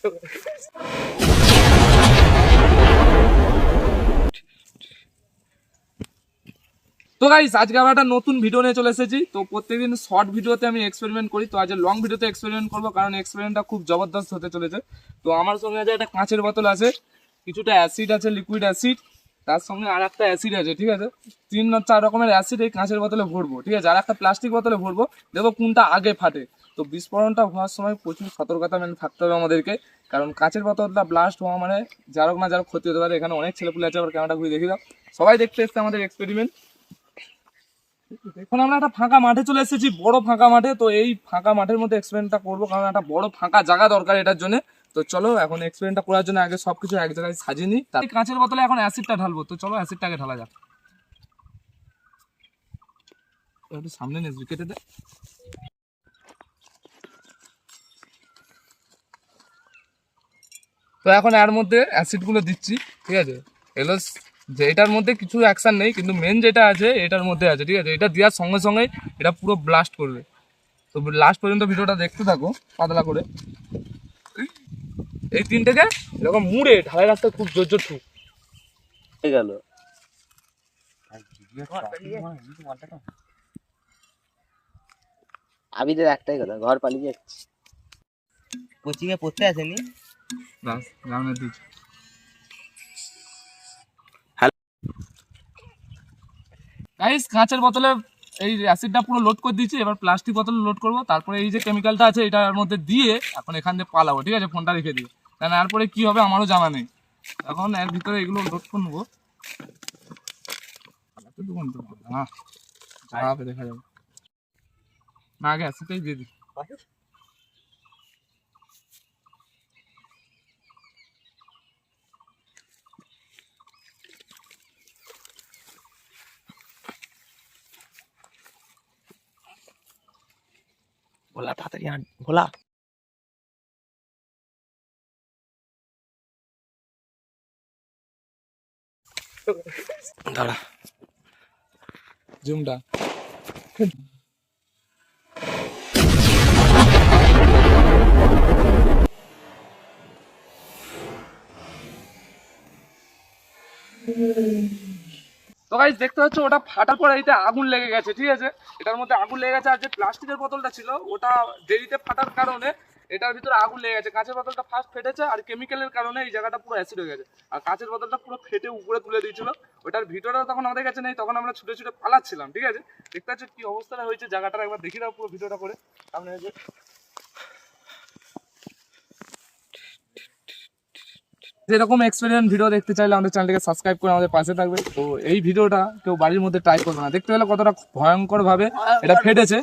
তো গাইস আজকে আমরা একটা নতুন ভিডিও নিয়ে চলে এসেছি। তো প্রত্যেকদিন শর্ট ভিডিওতে আমি এক্সপেরিমেন্ট করি। তো আজ লং ভিডিওতে এক্সপেরিমেন্ট করব, কারণ এক্সপেরিমেন্টটা খুব জবরদস্ত হতে চলেছে। তো আমার সঙ্গে আছে একটা কাঁচের বোতল আছে, কিছুটা অ্যাসিড আছে লিকুইড অ্যাসিড তার সঙ্গে আর একটা অ্যাসিড আছে, ঠিক আছে? তিন চার রকমের অ্যাসিড এই কাঁচের বোতলে ভরবো, ঠিক আছে? আর একটা প্লাস্টিক বোতলে ভরবো, দেখব কোনটা আগে ফাটে। তো বিস্ফোরণটা হওয়ার সময় প্রচুর সতর্কতা মেনে থাকতে হবে আমাদেরকে, কারণ কাঁচের বোতলটা ব্লাস্ট হওয়া মানে যার হোক না যার ক্ষতি হতে পারে। এখানে অনেক ছেলেপুলে আছে, আবার ক্যামেরাটা ঘুরে দেখি দাও। সবাই দেখতে এসছে আমাদের এক্সপেরিমেন্ট এখন আমরা একটা ফাঁকা মাঠে চলে এসেছি, বড় ফাঁকা মাঠে। তো এই ফাঁকা মাঠের মধ্যে এক্সপেরিমেন্টটা করব, কারণ একটা বড় ফাঁকা জায়গা দরকার এটার জন্য। তো চলো, এখন এক্সপেরিমেন্টটা করার জন্য আগে সবকিছু এক জায়গায় সাজিয়ে নিই। তার কাঁচের বোতলে এখন অ্যাসিডটা ঢালবো, তো চলো অ্যাসিডটাকে ঢালা যাক। একটু সামনে নেস কেটে দে। তো এখন এর মধ্যে অ্যাসিডগুলো দিচ্ছি, ঠিক আছে? এগুলো যে এটার মধ্যে কিছু অ্যাকশন নেই, কিন্তু মেন যেটা আছে, এটার মধ্যে আছে, ঠিক আছে? এটা দেওয়ার সঙ্গে সঙ্গে এটা পুরো ব্লাস্ট করবে। তো লাস্ট পর্যন্ত ভিডিওটা দেখতে থাকো, পাতলা করে। এই তিনটেকে এরকম মুড়ে ঢালাই রাখতে খুব জোর জোর ঠুক হয়ে গেল। আবিদের একটাই কথা ঘর পালিয়ে যাচ্ছে। কোচিং এ পড়তে আসেনি? রাউন্ডের দিচ্ছি গাইস কাঁচের বোতলে এই অ্যাসিডটা পুরো লোড করে দিয়েছি এবার প্লাস্টিক বোতলে লোড করব। তারপরে এই যে কেমিক্যালটা আছে এটার মধ্যে দিয়ে এখন এখান থেকে পালাবো ঠিক আছে? ফোনটা রেখে দিয়ে কারণ এরপরে কি হবে আমারও জানা নেই। এখন এর ভিতরে এগুলো লোড করে নেব। যা হবে দেখা যাবে। না আগে অ্যাসিডটাই দিয়ে দিই। ভোলা তাড়াতাড়ি আন ভোলা। দাঁড়া। জুমটা তো গাইজ দেখতে পাচ্ছ ওটা ফাটার পরে এটা আগুন লেগে গেছে ঠিক আছে? এটার মধ্যে আগুন লেগে গেছে আর যে প্লাস্টিকের বোতলটা ছিল ওটা দেরিতে ফাটার কারণে এটার ভিতরে আগুন লেগে গেছে। কাঁচের বোতলটা ফার্স্ট ফেটেছে আর কেমিক্যালের কারণে এই জায়গাটা পুরো অ্যাসিড হয়ে গেছে। আর কাঁচের বোতলটা পুরো ফেটে উপরে তুলে দিয়েছিল। ওটার ভিতরে তখন আমাদের কাছে নেই তখন আমরা ছুটে ছুটে পালাচ্ছিলাম ঠিক আছে? দেখতে পাচ্ছ কি অবস্থাটা হয়েছে জায়গাটা একবার দেখি দাও পুরো ভিডিওটা করে। সামনে এই যে এরকম এক্সপেরিমেন্ট ভিডিও দেখতে চাইলে আমাদের চ্যানেলটাকে সাবস্ক্রাইব করে আমাদের পাশে থাকবে। তো এই ভিডিওটা কেউ বাড়ির মধ্যে ট্রাই করবে না। দেখতে পেলে কতটা ভয়ঙ্কর ভাবে এটা ফেটেছে।